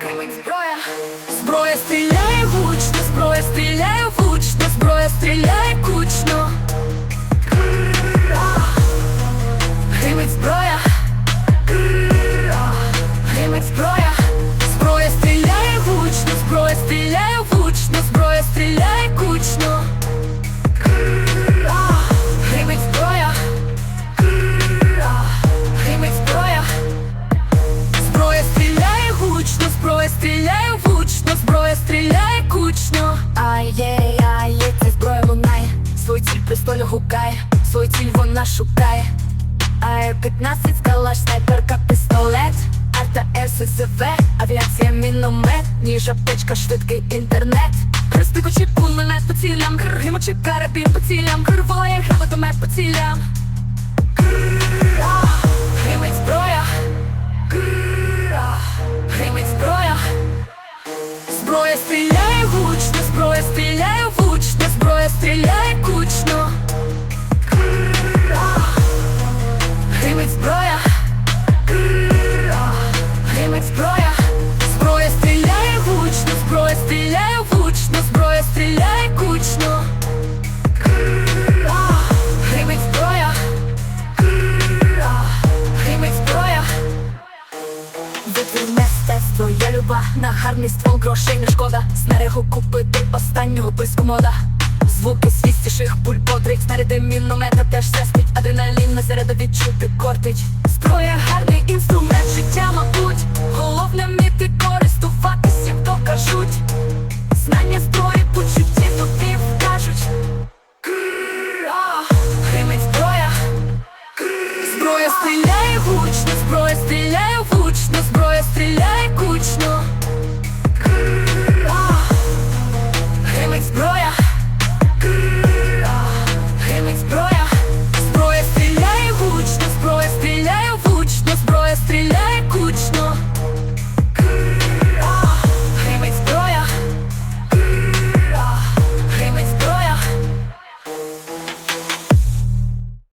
Кремень зброя, зброя стріляє гучно, зброя стріляє гучно, зброя стріляє кучно. Гримить зброя, гримить зброя, зброя стріляє гучно, зброя стріляє гучно, зброя стріляє гучно, зброя стріляє кучно. Ай-є, ай-є, ця зброя лунає, свою ціль пистолю гукає, свою ціль вона шукає. АЕ-15, калаш, снайперка, пістолет, арта ССВ, авіація, міномет, ніж аптечка, швидкий інтернет. Хрестикочі, кулемет по цілям, гримочі, карабін по цілям, криває, гранатомет по цілям. Гримить Зброя стріляє гучно, зброя стріляє гучно, зброя стріляє кучно. Гримить зброя. Гримить зброя. Зброя стріляє гучно, зброя стріляє гучно, мистецтво. Є люба на гарний ствол грошей не шкода. Снарягу купити останнього близько мода. Звуки свістіших пуль бодрить Снаряди міномета теж свистить Адреналін на середу відчути кортить. Зброя гарний інструмент життя, мабуть. Головне вміти користуватися, як то кажуть. Знання зброї, почутті тобі вкажуть. Гримить зброя. Зброя стріляє гучно, зброя стріляє